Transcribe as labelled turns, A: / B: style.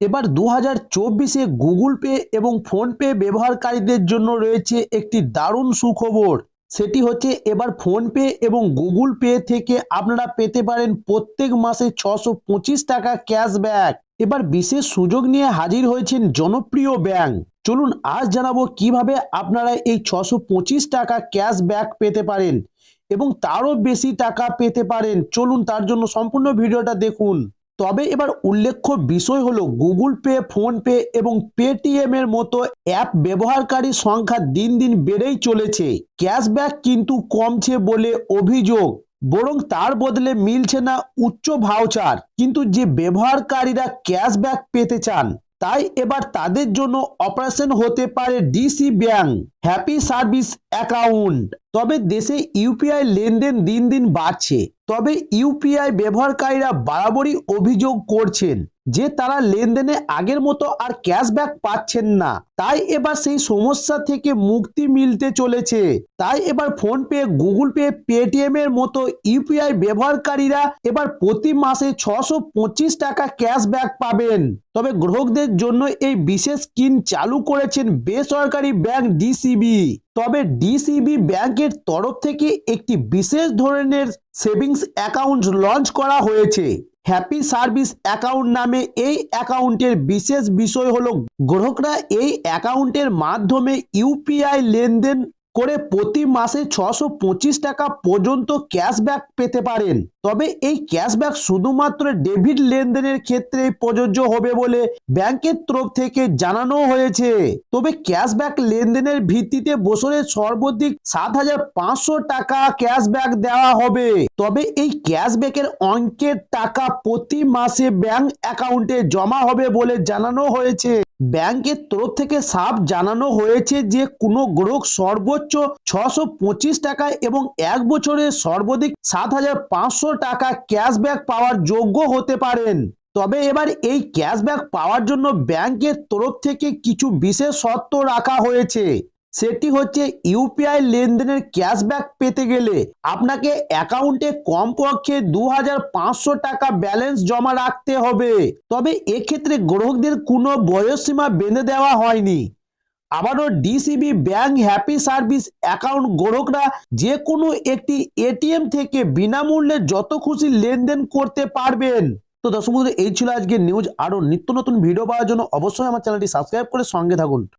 A: এবার দু হাজার চব্বিশে গুগল পে এবং ফোনপে ব্যবহারকারীদের জন্য রয়েছে একটি দারুণ সুখবর। সেটি হচ্ছে এবার ফোনপে এবং গুগল পে থেকে আপনারা পেতে পারেন প্রত্যেক মাসে ছশো পঁচিশ টাকা ক্যাশব্যাক। এবার বিশেষ সুযোগ নিয়ে হাজির হয়েছেন জনপ্রিয় ব্যাংক। চলুন আজ জানাব কীভাবে আপনারা এই ছশো পঁচিশ টাকা ক্যাশব্যাক পেতে পারেন এবং তারও বেশি টাকা পেতে পারেন। চলুন তার জন্য সম্পূর্ণ ভিডিওটা দেখুন। তবে এবার উল্লেখ্য বিষয় হলো গুগল পে ফোনপে এবং পেটিএম এর মতো অ্যাপ ব্যবহারকারী সংখ্যা দিন দিন বেড়েই চলেছে। ক্যাশব্যাক কিন্তু কমছে বলে অভিযোগ। বরং তার বদলে মিলছে না উচ্চ ভাউচার। কিন্তু যে ব্যবহারকারীরা ক্যাশব্যাক পেতে চান, তাই এবার তাদের জন্য অপারেশন হতে পারে DC bank. Happy service account. তবে দেশে ইউপিআই লেনদেন দিন দিন বাড়ছে। তবে ইউপিআই ব্যবহারকারীরা বরাবরই অভিযোগ করছেন যে তারা লেনদেনে আগের মতো আর ক্যাশব্যাক পাচ্ছেন না। তাই এবার সেই সমস্যা থেকে মুক্তি মিলতে চলেছে। তাই এবার ফোনপে, গুগল পে, পেটিএম এর মতো ইউপিআই ব্যবহারকারীরা এবার প্রতি মাসে ছশো পঁচিশ টাকা ক্যাশব্যাক পাবেন। তবে গ্রাহকদের জন্য এই বিশেষ স্কিম চালু করেছেন বেসরকারি ব্যাংক ডিসিবি তবে ডিসিবি ব্যাংকের তরফ থেকে একটি বিশেষ ধরনের সেভিংস অ্যাকাউন্ট লঞ্চ করা হয়েছে। হ্যাপি সার্ভিস অ্যাকাউন্ট নামে এই অ্যাকাউন্টের বিশেষ বিষয় হলো, গ্রাহকরা এই অ্যাকাউন্টের মাধ্যমে ইউপিআই লেনদেন করে প্রতি মাসে ছশো পঁচিশ টাকা পর্যন্ত ক্যাশব্যাক পেতে পারেন। তবে এই ক্যাশব্যাক শুধুমাত্র ডেবিট লেনদেনের ক্ষেত্রে প্রযোজ্য হবে বলে ব্যাংকের তরফ থেকে জানানো হয়েছে। তবে ক্যাশব্যাক লেনদেনের ভিত্তিতে বছরে সর্বাধিক সাত হাজার পাঁচশো টাকা ক্যাশব্যাক দেওয়া হবে। তবে এই ক্যাশব্যাকের অঙ্কের টাকা প্রতি মাসে ব্যাংক অ্যাকাউন্টে জমা হবে বলে জানানো হয়েছে। ব্যাংকের তরফ থেকে সাফ জানানো হয়েছে যে কোনো গ্রাহক সর্বোচ্চ ছশো পঁচিশ টাকা এবং এক বছরে সর্বাধিক সাত হাজার পাঁচশো টাকা ক্যাশব্যাক পাওয়ার যোগ্য হতে পারেন। তবে এবার এই ক্যাশব্যাক পাওয়ার জন্য ব্যাংকের তরফ থেকে কিছু বিশেষ শর্ত রাখা হয়েছে। সেটি হচ্ছে ইউপিআই লেনদেনের ক্যাশব্যাক পেতে গেলে আপনাকে অ্যাকাউন্টে কমপক্ষে দু হাজার পাঁচশো টাকা ব্যালেন্স জমা রাখতে হবে। তবে এক্ষেত্রে গ্রাহকদের কোনো বয়সসীমা বেঁধে দেওয়া হয়নি। আবারও DCB bank happy service account গ্রাহকরা যে কোনো একটি এটিএম থেকে বিনামূল্যে যত খুশি লেনদেন করতে পারবেন। তো দর্শক বন্ধুরা, এই ছিল আজকে নিউজ আরও নিত্য নতুন ভিডিও পাওয়ার জন্য অবশ্যই আমার চ্যানেলটি সাবস্ক্রাইব করে সঙ্গে থাকুন।